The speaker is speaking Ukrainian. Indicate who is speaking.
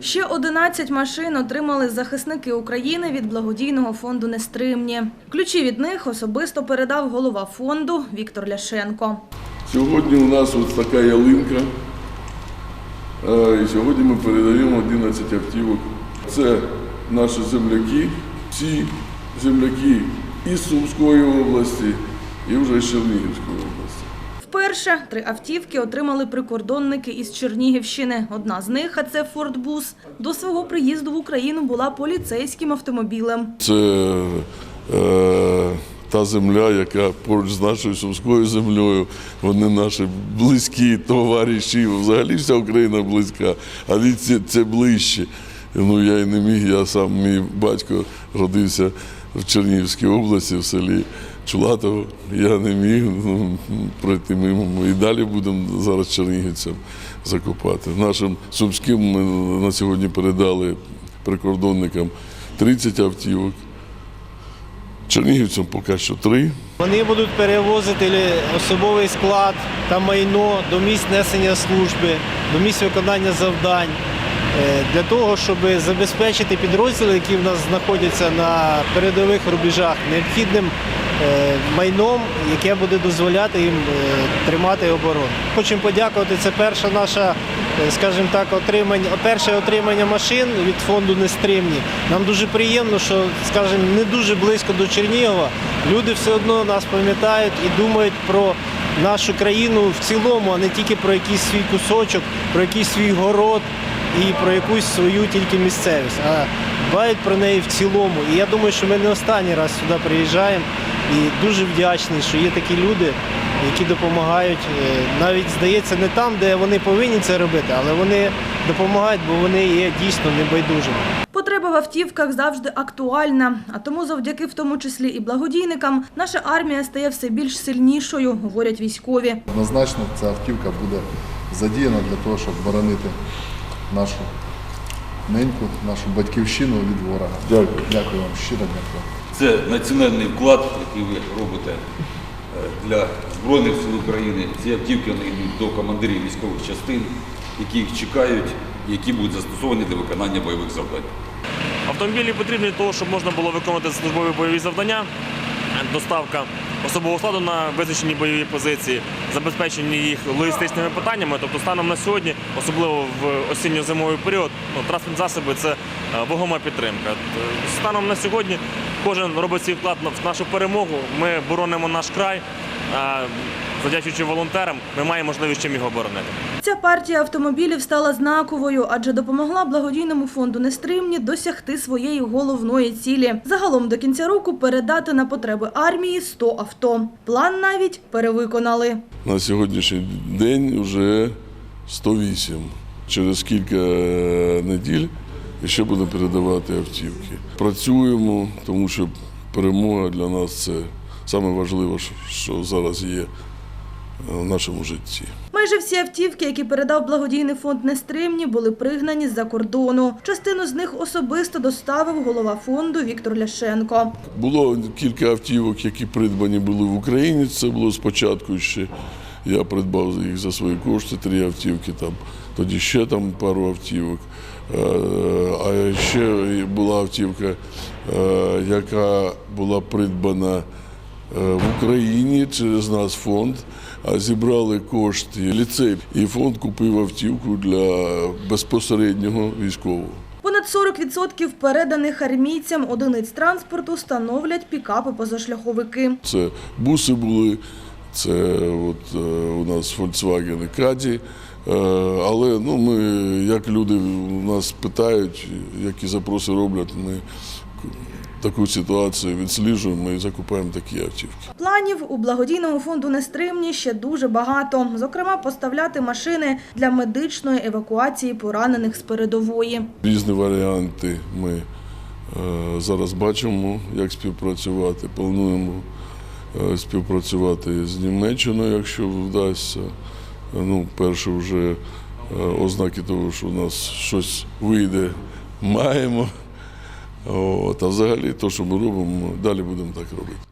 Speaker 1: Ще 11 машин отримали захисники України від благодійного фонду «Нестримні». Ключі від них особисто передав голова фонду Віктор Ляшенко.
Speaker 2: Сьогодні у нас ось така ялинка. Е, І сьогодні ми передаємо 11 автівок. Це наші земляки, всі земляки із Сумської області і вже з Чернігівської області.
Speaker 1: Вперше три автівки отримали прикордонники із Чернігівщини. Одна з них, а це «Фордбус», до свого приїзду в Україну була поліцейським автомобілем.
Speaker 2: Це е, та земля, яка поруч з нашою сумською землею. Вони наші близькі товариші. Взагалі вся Україна близька, але це, це ближче. Ну я і не міг. Я сам мій батько родився в Чернігівській області, в селі Чулатово. Я не міг ну, пройти мимо. І далі будемо зараз чернігівцям закопати. Нашим сумським ми на сьогодні передали прикордонникам 30 автівок. Чернігівцям поки що три.
Speaker 3: Вони будуть перевозити особовий склад та майно до місць несення служби, до місць виконання завдань е, для того, щоб забезпечити підрозділи, які в нас знаходяться на передових рубежах, необхідним майном, яке буде дозволяти їм е, тримати оборону. Хочемо подякувати. Це перша наша, е, скажімо так, отримання, перше отримання машин від фонду Нестримні. Нам дуже приємно, що, скажімо, не дуже близько до Чернігова. Люди все одно нас пам'ятають і думають про нашу країну в цілому, а не тільки про якийсь свій кусочок, про якийсь свій город і про якусь свою тільки місцевість, а дбають про неї в цілому. І я думаю, що ми не останній раз сюди приїжджаємо і дуже вдячні, що є такі люди, які допомагають. е, Навіть здається, не там, де вони повинні це робити, але вони допомагають, бо вони є дійсно небайдужими.
Speaker 1: Потреба в автівках завжди актуальна, а тому завдяки в тому числі і благодійникам наша армія стає все більш сильнішою, говорять військові.
Speaker 4: Однозначно ця автівка буде задіяна для того, щоб боронити нашу неньку, нашу батьківщину від ворога.
Speaker 2: Дякую.
Speaker 4: Дякую вам, щиро дякую.
Speaker 5: Це національний вклад, який ви робите е, для Збройних сил України. Ці автівки йдуть до командирів військових частин, які їх чекають, які будуть застосовані для виконання бойових завдань.
Speaker 6: Автомобілі потрібні для того, щоб можна було виконувати службові бойові завдання, доставка особового складу на визначені бойові позиції, забезпечені їх логістичними питаннями. Тобто станом на сьогодні, особливо в осінньо-зимовий період, ну, транспортні засоби це е, вагома підтримка. Е, Станом на сьогодні кожен робить свій вклад в нашу перемогу. Ми боронимо наш край. Завдячуючи волонтерам, ми маємо можливість чим його оборонити.
Speaker 1: Ця партія автомобілів стала знаковою, адже допомогла благодійному фонду «Нестримні» досягти своєї головної цілі. Загалом до кінця року передати на потреби армії 100 авто. План навіть перевиконали.
Speaker 2: На сьогоднішній день вже 108. Через кілька е, неділь ще будемо передавати автівки. Працюємо, тому що перемога для нас це саме важливе, що- зараз є в нашому житті.
Speaker 1: Майже всі автівки, які передав благодійний фонд «Нестримні», були пригнані з-за кордону. Частину з них особисто доставив голова фонду Віктор Ляшенко.
Speaker 2: Було кілька автівок, які придбані були в Україні. Це було спочатку ще. Я придбав їх за свої кошти, три автівки там. Тоді ще там пару автівок. Е, А ще була автівка, е, яка була придбана е, в Україні через нас фонд, зібрали кошти ліцей. І фонд купив автівку для безпосереднього військового.
Speaker 1: Понад 40% переданих армійцям одиниць транспорту становлять пікапи-позашляховики.
Speaker 2: Це буси були, це от, е, у нас Volkswagen і Caddy. Е, але ну, ми, як люди у нас питають, які запроси роблять, ми таку ситуацію відсліджуємо і закупаємо такі автівки.
Speaker 1: Планів у благодійному фонду «Нестримні» ще дуже багато. Зокрема, поставляти машини для медичної евакуації поранених з передової.
Speaker 2: Різні варіанти ми е, зараз бачимо, як співпрацювати. Плануємо е, співпрацювати з Німеччиною, якщо вдасться. Ну, перше вже е, ознаки того, що у нас щось вийде, маємо. От, а взагалі, то, що ми робимо, далі будемо так робити.